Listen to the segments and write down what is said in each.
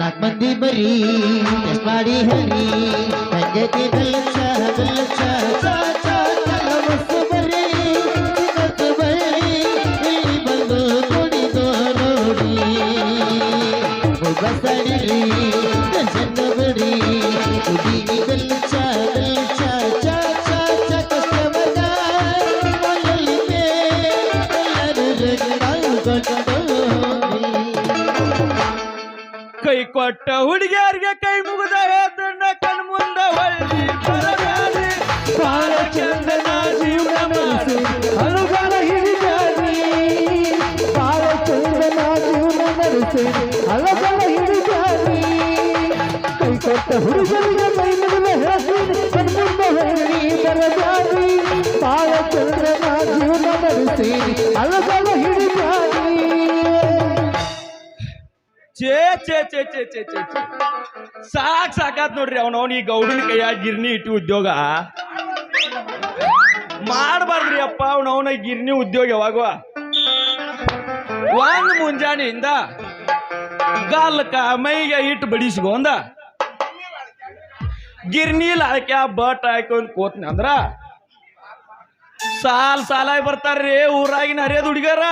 नाथ मंदी बरी हरी म्हणजे संजय ते दुर्लक्ष दुर्लक्ष ಕೊಟ್ಟ ಹುಡುಗಿಯರಿಗೆ ಕೈ ಮುಗಿದ ಹೇಳ್ತಣ್ಣ ಕಣ್ ಮುಂದ ಹೊಳ್ಳಿ. ಬರಬ್ಯಾಡ್ರಿ. ಬಾಳ ಚಂದನ ಜೀವನ ನಡೆಸಿ ಅನುಗಾಲ ಹಿಡಿದಾರಿ ಬಾಳ ಚಂದನ ಜೀವನ ನಡೆಸಿ. ಕೊಟ್ಟ ಹುಡುಗರಿಗೆ ಕೈ ಮುಗಿದ ಹೇಳ್ತೀನಿ ಬಾಳ ಚಂದನ ಜೀವನ ನಡೆಸಿ. ಚೇ ಚೇ ಚೇ ಚೇ ಚೇ ಚೇ ಸಾಕ್ ಸಾಕಾತ್ ನೋಡ್ರಿ ಅವನವನ್ ಈ ಗೌಡನ ಕೈಯಾಗ ಗಿರ್ನಿ ಇಟ್ಟು ಉದ್ಯೋಗ. ಮಾಡಬಾರ್ದ್ರಿ ಅಪ್ಪ ಅವನವನ ಗಿರ್ನಿ ಉದ್ಯೋಗ ಯಾವಾಗ ಒಂದ್ ಮುಂಜಾನೆಯಿಂದ ಗಾಲಕ್ಕ ಮೈಗೆ ಇಟ್ಟು ಬಡಿಸ್ಕೊಂದ ಗಿರ್ನಿ ಲಾಳಕ್ಯ ಬಟ್ ಹಾಕೊಂಡ್ ಕೂತ್ನ ಅಂದ್ರ ಸಾಲ್ ಸಾಲಾಗಿ ಬರ್ತಾರ್ರಿ ಊರಾಗಿನ ಹರಿಯೋದು ಹುಡುಗರ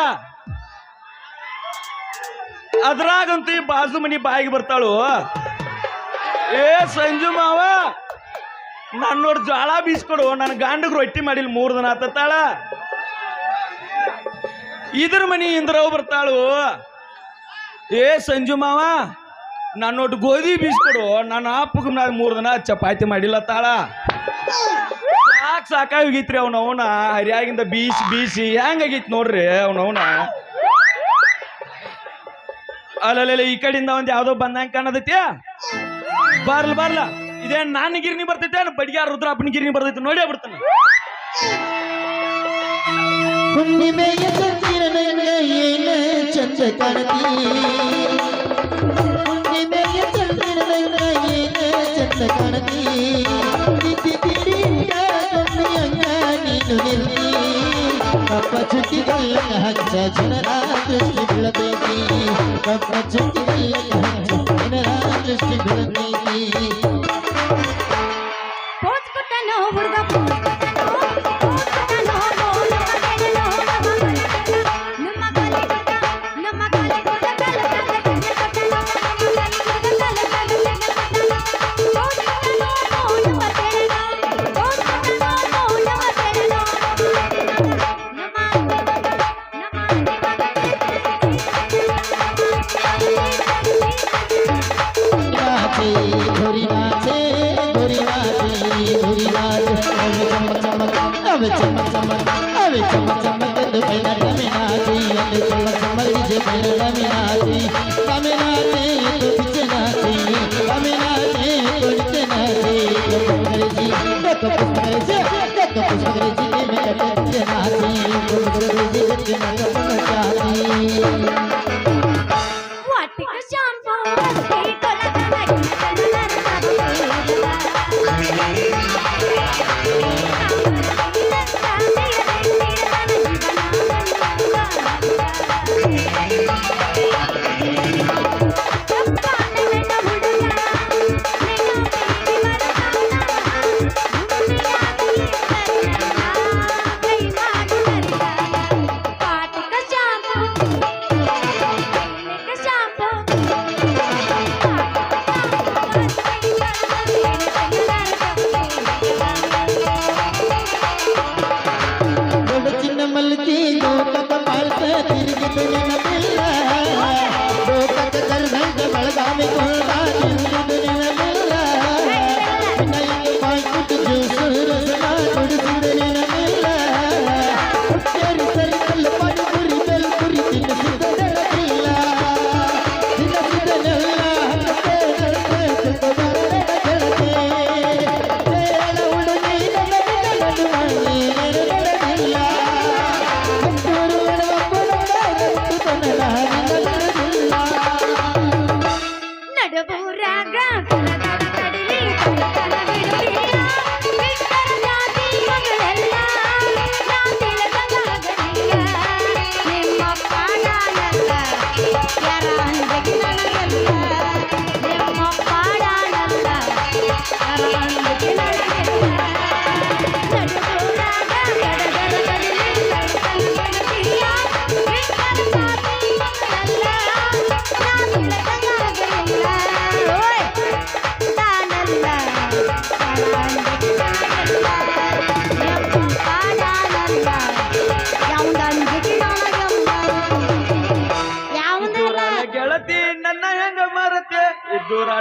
ಅದ್ರಾಗಂತೂ ಬಾಜು ಮನಿ ಬಾಯಿಗೆ ಬರ್ತಾಳು. ಏ ಸಂಜು ಮಾವ ನನ್ನ ನೋಡಿ ಜ್ವಾಳ ಬೀಸ್ಕೊಡು ನನ್ನ ಗಂಡಗ್ ರೊಟ್ಟಿ ಮಾಡಿಲ್ ಮೂರು ದಿನ ಆತತ್ತಾಳ. ಇದ್ರ ಮನಿ ಇಂದ್ರವ್ ಬರ್ತಾಳು. ಏ ಸಂಜು ಮಾವ, ನಾನು ನೋಟ್ ಗೋಧಿ ಬೀಸ್ಕೊಡು ನನ್ನ ಅಪ್ಪಗ ನಾನು ಮೂರು ದಿನ ಚಪಾತಿ ಮಾಡಿಲ್ಲ ತಾಳ ಸಾಕ್ ಸಾಕಾಗಿ ಹೋಗಿತ್ರಿ ಅವನವನ, ಹರಿಯಾಗಿಂದ ಬೀಸಿ ಬೀಸಿ ಹೆಂಗಾಗಿತ್ತು ನೋಡ್ರಿ ಅವನವನ. ಅಲ್ಲಲ್ಲ ಈ ಕಡೆಯಿಂದ ಒಂದ್ ಯಾವ್ದೋ ಬಂದಂಗ ಕಾಣದೈತಿ ಬರ್ಲ ಬರ್ಲ. ಇದೇನ್ ನಾನ್ ಗಿರ್ನಿ ಬರ್ತೈತೆ ಬಡಿಗೆ ರುದ್ರಪ್ಪನ ಗಿರ್ನಿ ಬರ್ತೈತೆ, ನೋಡೇ ಬಿಡ್ತಾನೆ. ಹುಣ್ಣಿಮೆಯ ಚಂದಿರನಂಗ ಕಪ್ಪ ಚುಕ್ಕಿಗಲ್ಲ ಹಚ್ಚ ಜನರ ದೃಷ್ಟಿ ಬೀಳತೈತಿ ಕಪ್ಪ ಚುಕ್ಕಿಗಲ್ಲ ಹಚ್ಚ ಜನರ ದೃಷ್ಟಿ ಬೀಳತೈತಿ ಪೋಚ್ ಕೊಟ್ಟನೋ ಹುಡುಗ कपूर जी के मैं कपूर नाचे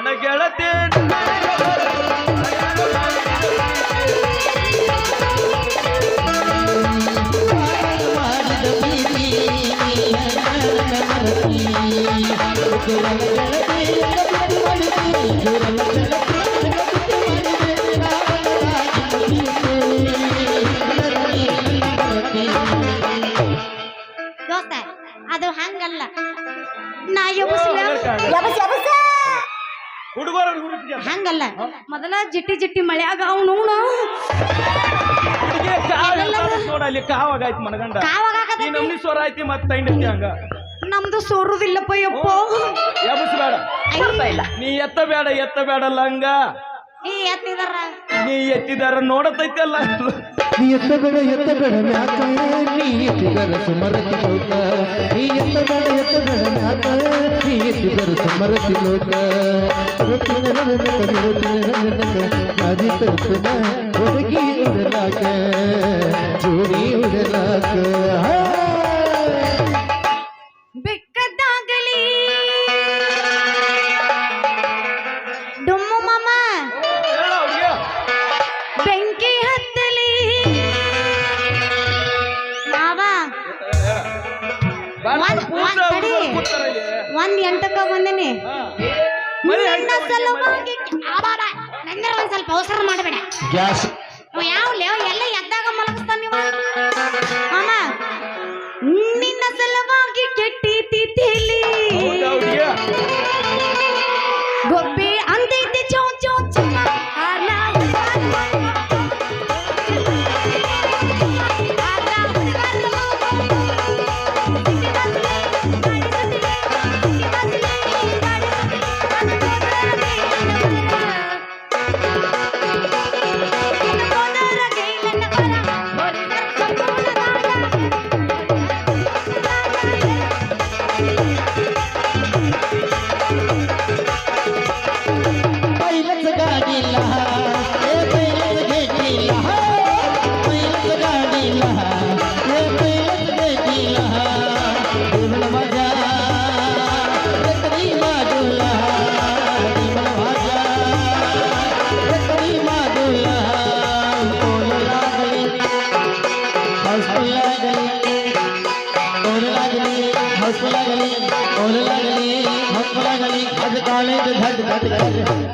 ನಾವನಾಗಿ ಗೆಳತಿ ದೋಸ್ತ ಅದು ಹಂಗಲ್ಲ. ನಾ ಯಬಸ್ ಯಬಸ್ ಎಬಸ್ ಹುಡುಗರ ಹುಡುಗಿಗೆ ಹಂಗಲ್ಲ. ಮೊದಲ ಜಿಟ್ಟಿ ಜಿಟ್ಟಿ ಮಳ್ಯಾಗ ಅವನು ನೋಡ ಅಲ್ಲಿ ಕಾವಾಗಾಯ್ತು ಮನಗಂಡ. ಕಾವಾಗತೈತಿ ನಮ್ನಿ ಸ್ವರ ಐತಿ ಮತ್ತೆ ತೈಂಡೈತಿ ಹಂಗ. ನಮ್ದು ಸೋರುದಿಲ್ಲಪ್ಪ ಯಪ್ಪ. ಎಬಸ್ ಇಲ್ಲ. ನೀ ಎತ್ತ ಬೇಡ ಎತ್ತ ಬೇಡಲ್ಲ ಹಂಗ. ನೀ ಎತ್ತಿದಾರ? ನೀ ಎತ್ತಿದಾರ ನೋಡತೈತಲ್ಲ. ನೀ ಎತ್ತ ಬೇಡ ಎತ್ತ ಬೇಡ ಮ್ಯಾಕ ನೀ ಎತ್ತಿದರ ಸುಮರತಿ ಲೋಕ ನೀ ಎತ್ತ ಬೇಡ ಎತ್ತ ಬೇಡ ಮ್ಯಾಕ ನೀ ಎತ್ತಿದರ ಸುಮರತಿ ಲೋಕ ನದಿ ತಪ್ಪನ ಹುಡುಗಿ ಉಡಲಾಕ ಜೋಡಿ ಉಡಲಾಕ ಎಂಟಕ್ಕ ಬಂದಿನಿ ಮರಿ ನಿನ್ನ. ಸಲುವಾಗಿ ಆಬಾಬ, ನಂದರ ಒಂದ್ ಸ್ವಲ್ಪ ಅವಸರ ಮಾಡಬೇಡ ಗ್ಯಾಸ್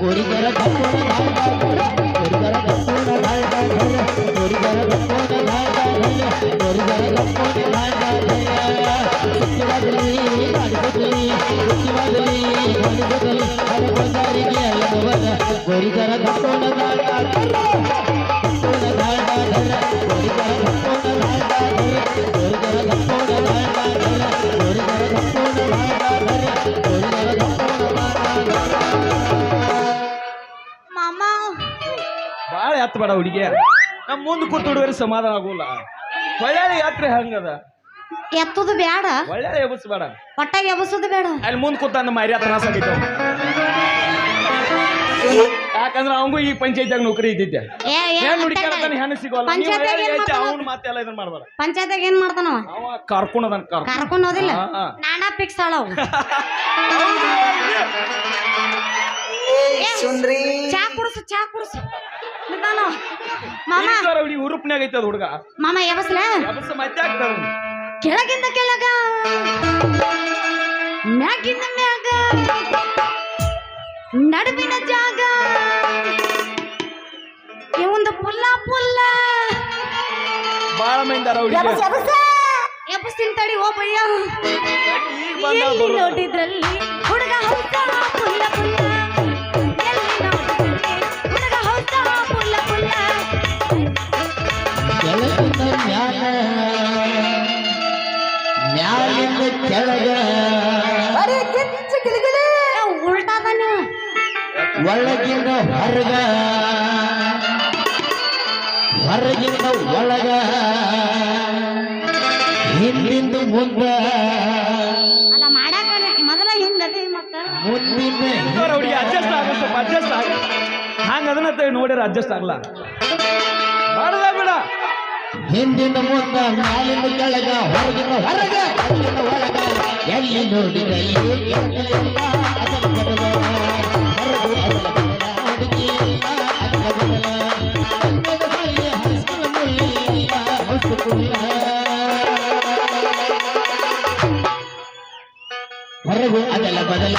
ஒரு தர ಬಾಳ ಎತ್ತ ಬೇಡ ಹುಡುಗಿ. ನಮ್ ಮುಂದ್ ಕೂತ್ ಹುಡುಗರಿ ಸಮಾಧಾನ ಆಗೋಲ್ಲ. ಒಳ್ಳೆ ಯಾತ್ರೆ ಹಂಗದ? ಎತ್ತದು ಬೇಡ ಒಳ್ಳೆ ಎಬಸ್ ಬೇಡ ಎಬ್ಬಿಸೋದು ಎಬಸೋದು ಬೇಡ. ಅಲ್ಲಿ ಮುಂದ್ ಕೂತ ನಮ್ಮ ಮರ್ಯಾದ ಆಗೈತೆ ಯಾಕಂದ್ರೆ ಅವಂಗೂ ಈ ಪಂಚಾಯತ್ಯಾಗ ನೌಕರಿ ಇದ್ದಿದ್ದೆ. ಏ ಏ ಏನ್ ಹುಡುಕ್ಯಾಡತಾನೆ ಹೆಣ್ಣು ಸಿಗೋಲ್ಲ. ಪಂಚಾಯ್ತ್ಯಾಗ ಏನ್ ಮಾಡ್ತಾನ? ಅವನು ಮಾತೆಲ್ಲ ಇದನ್ನ ಮಾಡ್ಬೇಡ ಪಂಚಾಯತ್ಯಾಗ ಏನ್ ಮಾಡ್ತಾನವ? ಅವ ಕರ್ಕೊಂಡದನ್ ಕರ್ಕೊಂಡ್ ಕರ್ಕೊಂಡ್ ಹೋದಿಲ್ಲ ಹಾ, ಹಾ. ನಾನಾ ಫಿಕ್ಸ್ ಚಾ ಕುಡಿಸು ಚಾ ಕುಡಿಸು. ನಿಧಾನ. ಮಾಮ. ಹುಡುಗಿ ಐತೆ ಅದು ಹುಡುಗ. ಮಾಮ ಮತ್ತೆ ಆಗ್ತಾರ ಕೆಳಗಿಂದ ಕೆಳಗ. ಮ್ಯಾಗಿಂದ ಮ್ಯಾಗ. ನಡುವಿನ ಜಾಗ. ಇವಂದು ಪುಲ್ಲ ಪುಲ್ಲ. ಬಾಳ ಹುಡುಗಿ ಎಬ್ಬಸ್ತೀನಿ ತಡಿ ಓ ಬಯ್ಯ. ಎಲ್ಲಿ ನೋಡಿದ್ರಲ್ಲಿ ಹುಡುಗ ಹೌದ? ಪುಲ್ಲ ಪುಲ್ಲ. ಒಳಗಿಂದ ಹೊರಗ. ಹೊರಗಿಂದ ಒಳಗ. ಹಿಂದಿಂದ ಮುಂದ. ಅಲ್ಲ ಮಾಡಾಕ ಮೊದಲ ಹಿಂದದಿ ಮತ್ತ? ಮುಂದಿನ ಹುಡುಗಿ ಅಡ್ಜಸ್ಟ್ ಆಗುತ್ತೆ ಸ್ವಲ್ಪ ಅಡ್ಜಸ್ಟ್ ಆಗ. ಹಂಗ ಅದನ್ನ ತ- ನೋಡ್ಯಾರ ಅಡ್ಜಸ್ಟ್ ಆಗಲ್ಲ ಮಾಡದ ಬೇಡ. ಹಿಂದಿನ ಮುಂದ ಮ್ಯಾಲಿಂದ ಕೆಳಗ ಹೊರಗಿನ ಹೊರಗ ಹೊರಗಿನ ಒಳಗ. ಎಲ್ಲಿ ನೋಡಿದಲ್ಲಿ ಬದಲ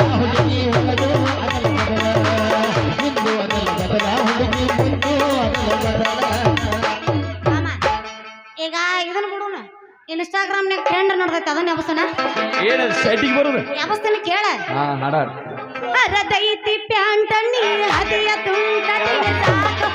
ಈಗ ಇದನ್ನ ಬಿಡೋಣ. ಇನ್ಸ್ಟಾಗ್ರಾಮ್ ನಾಗ ಟ್ರೆಂಡ್ ನೋಡ್ತೈತೆ ಅದನ್ನ ಯಾವಸ್ತನ ಏನ ಸೈಟಿಗೆ ಬರೋದು? ಯಾವಸ್ತನ ಕೇಳ. ಹಾ ಹಾಡ ರದೈತಿ ಪ್ಯಾಂಟ್ ನೀ ಹದಿಯ ತುಂಟ ಸಾಕು.